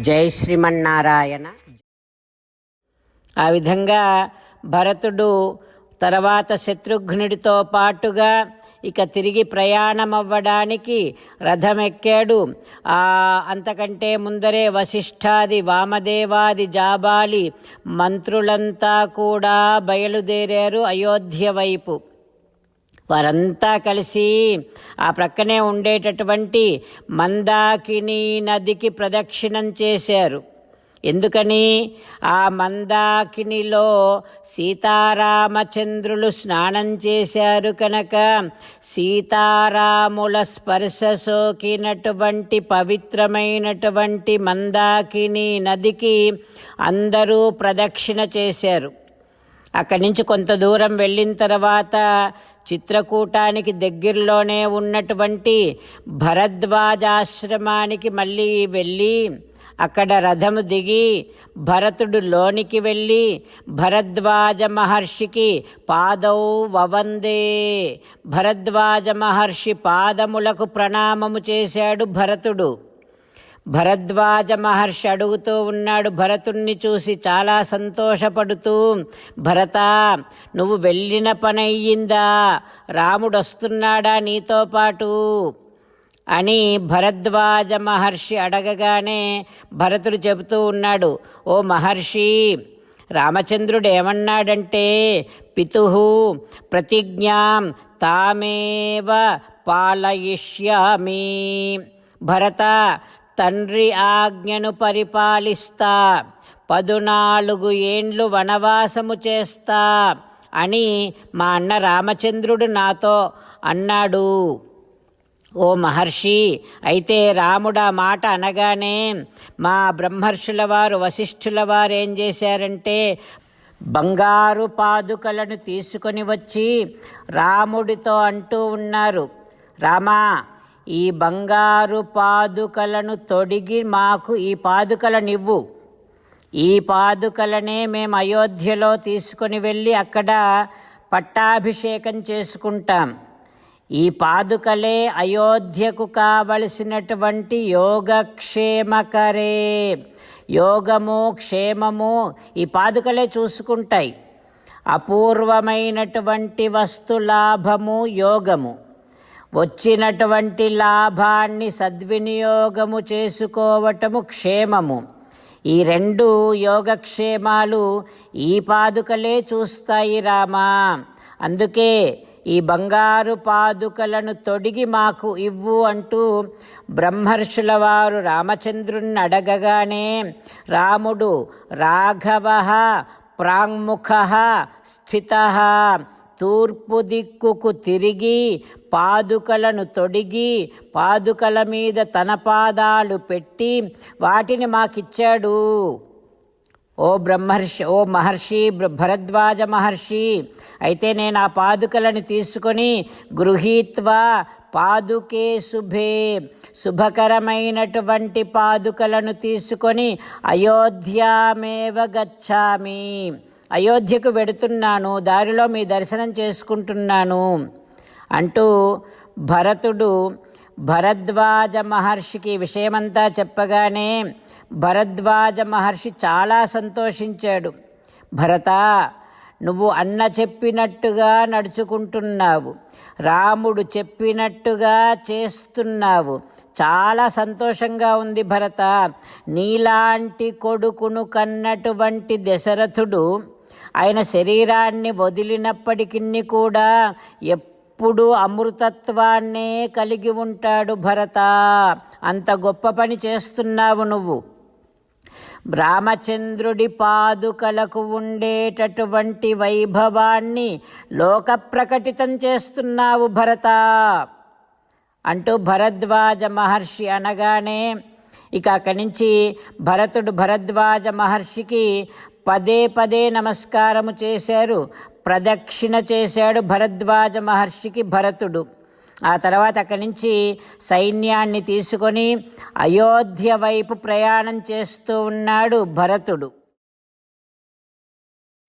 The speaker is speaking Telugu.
జై శ్రీమన్నారాయణ. ఆ విధంగా భరతుడు తర్వాత శత్రుఘ్నుడితో పాటుగా ఇక తిరిగి ప్రయాణమవ్వడానికి రథమెక్కాడు. ఆ అంతకంటే ముందరే వశిష్ఠాది వామదేవాది జాబాలి మంత్రులంతా కూడా బయలుదేరారు అయోధ్య వైపు. వారంతా కలిసి ఆ ప్రక్కనే ఉండేటటువంటి మందాకిని నదికి ప్రదక్షిణం చేశారు. ఎందుకని? ఆ మందాకినిలో సీతారామచంద్రులు స్నానం చేశారు కనుక సీతారాముల స్పర్శ సోకినటువంటి పవిత్రమైనటువంటి మందాకిని నదికి అందరూ ప్రదక్షిణ చేశారు. అక్కడి నుంచి కొంత దూరం వెళ్ళిన తర్వాత చిత్రకూటానికి దగ్గరలోనే ఉన్నటువంటి భరద్వాజాశ్రమానికి మళ్ళీ వెళ్ళి అక్కడ రథము దిగి భరతుడు లోనికి వెళ్ళి భరద్వాజ మహర్షికి పాదౌ వవందే. భరద్వాజ మహర్షి పాదములకు ప్రణామము చేశాడు భరతుడు. భరద్వాజ మహర్షి అడుగుతూ ఉన్నాడు భరతుణ్ణి చూసి చాలా సంతోషపడుతూ భరత నువ్వు వెళ్ళిన పని అయ్యిందా రాముడు వస్తున్నాడా నీతో పాటు? అని భరద్వాజ మహర్షి అడగగానే భరతుడు చెబుతూ ఉన్నాడు ఓ మహర్షి రామచంద్రుడు ఏమన్నాడంటే పితు ప్రతిజ్ఞాం తామేవ పాలయిష్యామి. భరత తండ్రి ఆజ్ఞను పరిపాలిస్తా. పదునాలుగు ఏండ్లు వనవాసము చేస్తా అని మా అన్న రామచంద్రుడు నాతో అన్నాడు. ఓ మహర్షి అయితే రాముడా మాట అనగానే మా బ్రహ్మర్షుల వారు వశిష్ఠుల వారు ఏం చేశారంటే బంగారు పాదుకలను తీసుకొని వచ్చి రాముడితో అంటూ ఉన్నారు. రామా ఈ బంగారు పాదుకలను తొడిగి మాకు ఈ పాదుకలనివ్వు. ఈ పాదుకలనే మేము అయోధ్యలో తీసుకొని వెళ్ళి అక్కడ పట్టాభిషేకం చేసుకుంటాం. ఈ పాదుకలే అయోధ్యకు కావలసినటువంటి యోగక్షేమకరే. యోగము క్షేమము ఈ పాదుకలే చూసుకుంటాయి. అపూర్వమైనటువంటి వస్తు లాభము యోగము. వచ్చినటువంటి లాభాన్ని సద్వినియోగము చేసుకోవటము క్షేమము. ఈ రెండు యోగక్షేమాలు ఈ పాదుకలే చూస్తాయి రామా. అందుకే ఈ బంగారు పాదుకలను తొడిగి మాకు ఇవ్వు అంటూ బ్రహ్మర్షుల వారు రామచంద్రుణ్ణి అడగగానే రాముడు రాఘవ ప్రాంగ్ముఖ స్థిత తూర్పు దిక్కుకు తిరిగి పాదుకలను తొడిగి పాదుకల మీద తన పాదాలు పెట్టి వాటిని మాకిచ్చాడు. ఓ బ్రహ్మర్షి ఓ మహర్షి భరద్వాజ మహర్షి అయితే నేను ఆ పాదుకలను తీసుకొని గృహీత్వా పాదుకే శుభే శుభకరమైనటువంటి పాదుకలను తీసుకొని అయోధ్యామేవ గచ్చామి. అయోధ్యకు వెడుతున్నాను దారిలో మీ దర్శనం చేసుకుంటున్నాను అంటూ భరతుడు భరద్వాజ మహర్షికి విషయమంతా చెప్పగానే భరద్వాజ మహర్షి చాలా సంతోషించాడు. భరత నువ్వు అన్న చెప్పినట్టుగా నడుచుకుంటున్నావు రాముడు చెప్పినట్టుగా చేస్తున్నావు. చాలా సంతోషంగా ఉంది భరత. నీలాంటి కొడుకును కన్నటువంటి దశరథుడు ఆయన శరీరాన్ని వదిలినప్పటికీ కూడా ఎప్పుడు అమృతత్వాన్నే కలిగి ఉంటాడు భరత. అంత గొప్ప పని చేస్తున్నావు నువ్వు. రామచంద్రుడి పాదుకలకు ఉండేటటువంటి వైభవాన్ని లోక ప్రకటితం చేస్తున్నావు భరత. అంటూ భరద్వాజ మహర్షి అనగానే ఇక అక్కడి నుంచి భరతుడు భరద్వాజ మహర్షికి పదే పదే నమస్కారము చేశారు. ప్రదక్షిణ చేశాడు భరద్వాజ మహర్షికి భరతుడు. ఆ తర్వాత అక్కడి నుంచి సైన్యాన్ని తీసుకొని అయోధ్య వైపు ప్రయాణం చేస్తూ ఉన్నాడు భరతుడు.